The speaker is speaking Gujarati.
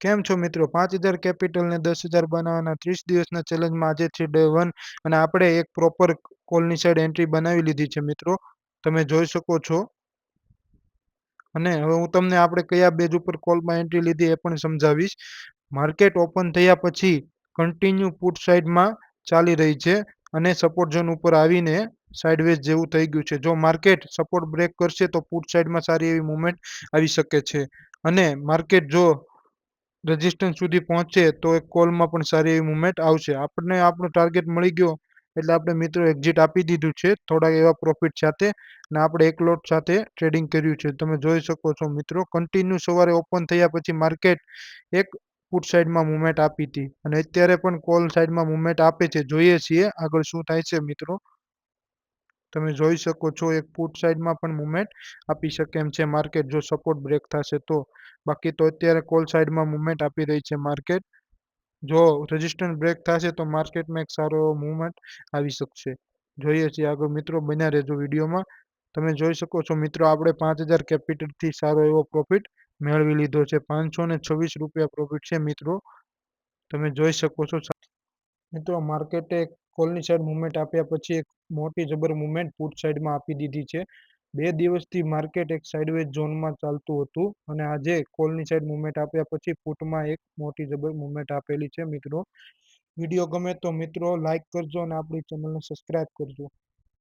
કેમ છો મિત્રો? પાંચ હજાર કેપિટલ ને દસ હજાર બનાવવાના ત્રીસ દિવસના ચેલેન્જમાં આજે છે ડે વન અને આપણે એક પ્રોપર કોલની સાઈડ એન્ટ્રી બનાવી લીધી છે મિત્રો. તમે જોઈ શકો છો. અને હવે હું તમને આપણે કયા બેજ ઉપર કોલમાં એન્ટ્રી લીધી એ પણ સમજાવીશ. માર્કેટ ઓપન થયા પછી કન્ટિન્યુ પુટ સાઈડમાં ચાલી રહી છે અને સપોર્ટ ઝોન ઉપર આવીને સાઇડવેઝ જેવું થઈ ગયું છે. જો માર્કેટ સપોર્ટ બ્રેક કરશે તો પુટ સાઈડમાં સારી એવી મુવમેન્ટ આવી શકે છે. અને માર્કેટ જો રેઝિસ્ટન્સ સુધી પહોંચે તો એક કોલમાં પણ સારી એવી મુવમેન્ટ આવશે. આપણને આપણો ટાર્ગેટ મળી ગયો એટલે આપણે મિત્રો એક્ઝિટ આપી દીધું છે. થોડાક એવા પ્રોફિટ સાથે અને આપણે એક લોટ સાથે ટ્રેડિંગ કર્યું છે. તમે જોઈ શકો છો મિત્રો કન્ટિન્યુ સવારે ઓપન થયા પછી માર્કેટ એક પુટ સાઈડમાં મુવમેન્ટ આપી હતી. અને અત્યારે પણ કોલ સાઈડમાં મુવમેન્ટ આપે છે. જોઈએ છીએ આગળ શું થાય છે મિત્રો. તમે જોઈ શકો છો, એક પુટ સાઈડમાં પણ મુવમેન્ટ આપી શકે એમ છે માર્કેટ જો સપોર્ટ બ્રેક થશે તો. બાકી તો અત્યારે કોલ સાઈડમાં મુવમેન્ટ આપી રહી છે માર્કેટ જો રેઝિસ્ટન્સ બ્રેક થશે તો માર્કેટમાં એક સારો એવો મુવમેન્ટ આવી શકશે. જોઈએ છીએ આગળ મિત્રો બન્યા રહેજો વિડીયોમાં તમે જોઈ શકો છો મિત્રો આપણે પાંચ હજાર કેપિટલથી સારો એવો પ્રોફિટ મેળવી લીધો છે. પાંચસો ને છવ્વીસ રૂપિયા પ્રોફિટ છે મિત્રો. તમે જોઈ શકો છો. મિત્રો માર્કેટે કોલની સાઈડ મુવમેન્ટ આપ્યા પછી એક મોટી જબર મુવમેન્ટ પુટ સાઈડમાં આપી દીધી છે. બે દિવસથી માર્કેટ એક સાઇડવેઝ ઝોનમાં ચાલતું હતું અને આજે કોલની સાઈડ મુવમેન્ટ આપ્યા પછી પુટમાં એક મોટી જબર મુવમેન્ટ આપેલી છે મિત્રો. વીડિયો ગમે તો મિત્રો લાઈક કરજો અને આપણી ચેનલને સબસ્ક્રાઈબ કરજો.